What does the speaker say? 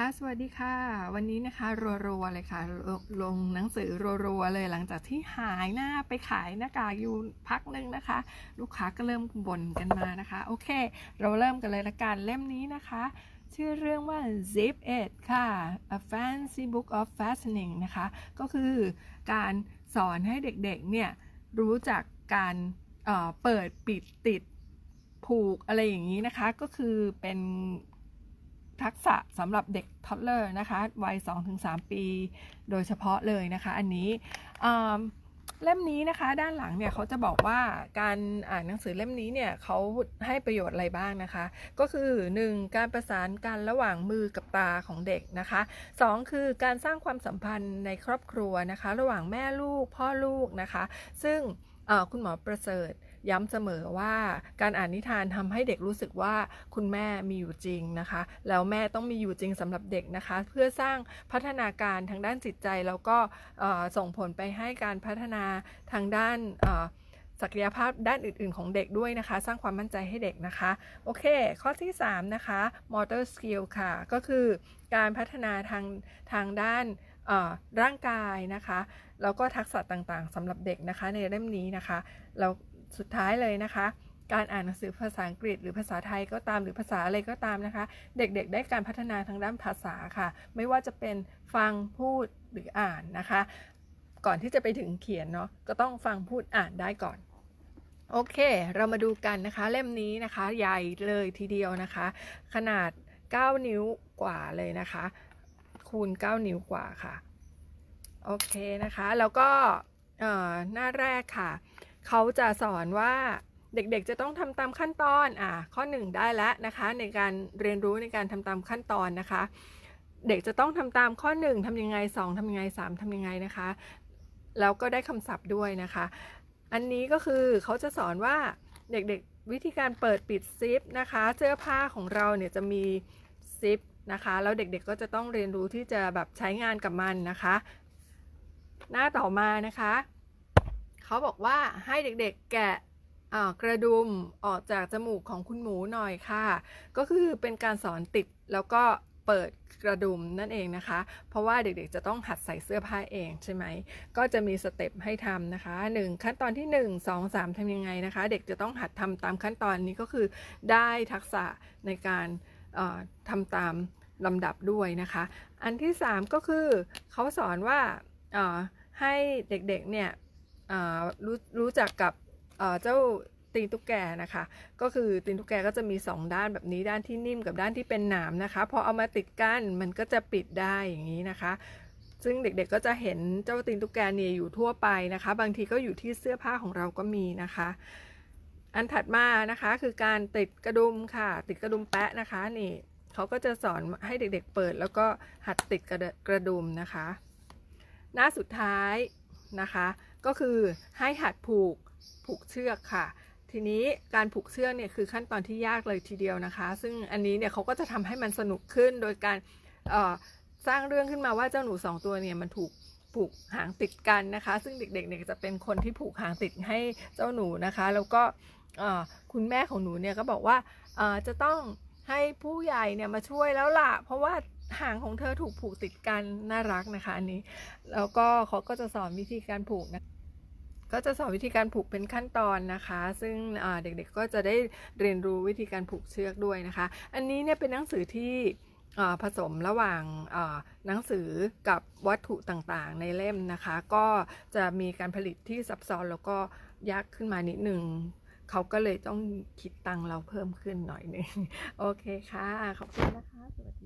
ค่ะ สวัสดีค่ะ วันนี้นะคะรัวๆเลยค่ะลงลงหนังสือรัวๆเลยหลังจากที่หายหน้าไปขายหน้ากากอยู่พักหนึ่งนะคะ ลูกค้าก็เริ่มบ่นกันมานะคะ โอเค เราเริ่มกันเลยละกันเล่มนี้นะคะ ชื่อเรื่องว่า Zip It ค่ะ A Fancy Book of Fastening นะคะ ก็คือการสอนให้เด็กๆเนี่ยรู้จักการเเปิดปิดติดผูกอะไรอย่างนี้นะคะ ก็คือเป็น ทักษะสำหรับเด็กทอดเลอร์นะคะวัย 2-3 ปี โดยเฉพาะเลยนะคะ อันนี้เล่มนี้นะคะด้านหลังเนี่ยเขาจะบอกว่าการอ่านหนังสือเล่มนี้เนี่ยเขาให้ประโยชน์อะไรบ้างนะคะ ก็คือ 1. การประสานกันระหว่างมือกับตาของเด็กนะคะ 2. คือการสร้างความสัมพันธ์ในครอบครัวนะคะ ระหว่างแม่ลูกพ่อลูกนะคะ ซึ่งคุณหมอประเสริฐ ย้ำเสมอว่าการอ่านนิทานทำให้เด็กรู้สึกว่าคุณแม่มีอยู่จริงนะคะ แล้วแม่ต้องมีอยู่จริงสำหรับเด็กนะคะ เพื่อสร้างพัฒนาการทางด้านจิตใจแล้วก็ส่งผลไปให้การพัฒนาทางด้านศักยภาพด้านอื่น ๆ ของเด็กด้วยนะคะ สร้างความมั่นใจให้เด็กนะคะ โอเค ข้อที่ 3 นะคะ motor skill ค่ะ ก็คือการพัฒนาทางทางด้านร่างกายนะคะ แล้วก็ทักษะต่างๆสำหรับเด็กนะคะในเล่มนี้นะคะแล้ว สุดท้ายเลยนะคะ การอ่านหนังสือภาษาอังกฤษ หรือภาษาไทยก็ตามหรือภาษาอะไรก็ตามนะคะ เด็กๆ ได้การพัฒนาทางด้านภาษาค่ะ ไม่ว่าจะเป็นฟังพูดหรืออ่านนะคะ ก่อนที่จะไปถึงเขียนเนาะก็ต้องฟังพูดอ่านได้ก่อนโอเค เรามาดูกันนะคะ เล่มนี้นะคะ ใหญ่เลยทีเดียวนะคะ ขนาด 9 นิ้วกว่าเลยนะคะ คูณ 9 นิ้วกว่าค่ะ โอเคนะคะ แล้วก็หน้าแรกค่ะ เขาจะสอนว่าเด็กๆจะต้องทำตามขั้นตอนอะข้อ 1 ได้แล้วนะคะในการเรียนรู้ในการทำตามขั้นตอนนะคะ เด็กจะต้องทำตามข้อ 1ทำยังไง 2ทำยังไง 3ทำยังไงนะคะ แล้วก็ได้คำศัพท์ด้วยนะคะ อันนี้ก็คือเขาจะสอนว่าเด็กๆวิธีการเปิดปิดซิปนะคะเสื้อผ้าของเราเนี่ยจะมีซิปนะคะแล้วเด็กๆก็จะต้องเรียนรู้ที่จะแบบใช้งานกับมันนะคะ หน้าต่อมานะคะ เขาบอกว่าให้เด็กๆแกะกระดุมออกจากจมูกของคุณหมูหน่อยค่ะ ก็คือเป็นการสอนติดแล้วก็เปิดกระดุมนั่นเองนะคะ เพราะว่าเด็กๆจะต้องหัดใส่เสื้อผ้าเองใช่ไหม ก็จะมีสเต็ปให้ทำนะคะ 1 ขั้นตอนที่ 1 2 3ทำยังไงนะคะ เด็กจะต้องหัดทำตามขั้นตอนนี้ก็คือได้ทักษะในการทำตามลำดับด้วยนะคะ อันที่ 3 ก็คือเขาสอนว่าให้เด็กๆเนี่ย รู้รู้จักกับเจ้าตีนตุ๊กแกนะคะ ก็คือตีนตุ๊กแกก็จะมี 2 ด้านแบบนี้ด้านที่นิ่มกับด้านที่เป็นหนามนะคะพอเอามาติดกันมันก็จะปิดได้อย่างนี้นะคะ ซึ่งเด็กๆก็จะเห็นเจ้าตีนตุ๊กแกเนี่ยอยู่ทั่วไปนะคะ บางทีก็อยู่ที่เสื้อผ้าของเราก็มีนะคะ อันถัดมานะคะคือการติดกระดุมค่ะ ติดกระดุมแปะนะคะนี่เขาก็จะสอนให้เด็กๆเปิด แล้วก็หัดติดกระกระดุมนะคะ หน้าสุดท้าย นะคะ ก็คือให้หัดผูกผูกเชือกค่ะ ทีนี้การผูกเชือกเนี่ยคือขั้นตอนที่ยากเลยทีเดียวนะคะ ซึ่งอันนี้เนี่ยเขาก็จะทำให้มันสนุกขึ้นโดยการสร้างเรื่องขึ้นมาว่าเจ้าหนูสองตัวเนี่ยมันถูกผูกหางติดกันนะคะ ซึ่งเด็กๆเนี่ยจะเป็นคนที่ผูกหางติดให้เจ้าหนูนะคะ แล้วก็คุณแม่ของหนูเนี่ยก็บอกว่าจะต้องให้ผู้ใหญ่เนี่ยมาช่วยแล้วล่ะ เพราะว่า หางของเธอถูกผูกติดกันน่ารักนะคะ อันนี้ แล้วก็เขาก็จะสอนวิธีการผูกนะก็จะสอนวิธีการผูกเป็นขั้นตอนนะคะ ซึ่งเด็กๆก็จะได้เรียนรู้วิธีการผูกเชือกด้วยนะคะ อันนี้เนี่ยเป็นหนังสือที่ผสมระหว่างหนังสือกับวัตถุต่างๆ ในเล่มนะคะ ก็จะมีการผลิตที่ซับซ้อนแล้วก็ยากขึ้นมานิดหนึ่งเขาก็เลยต้องคิดตังเราเพิ่มขึ้นหน่อยหนึง โอเคค่ะ ขอบคุณนะคะ สวัสดี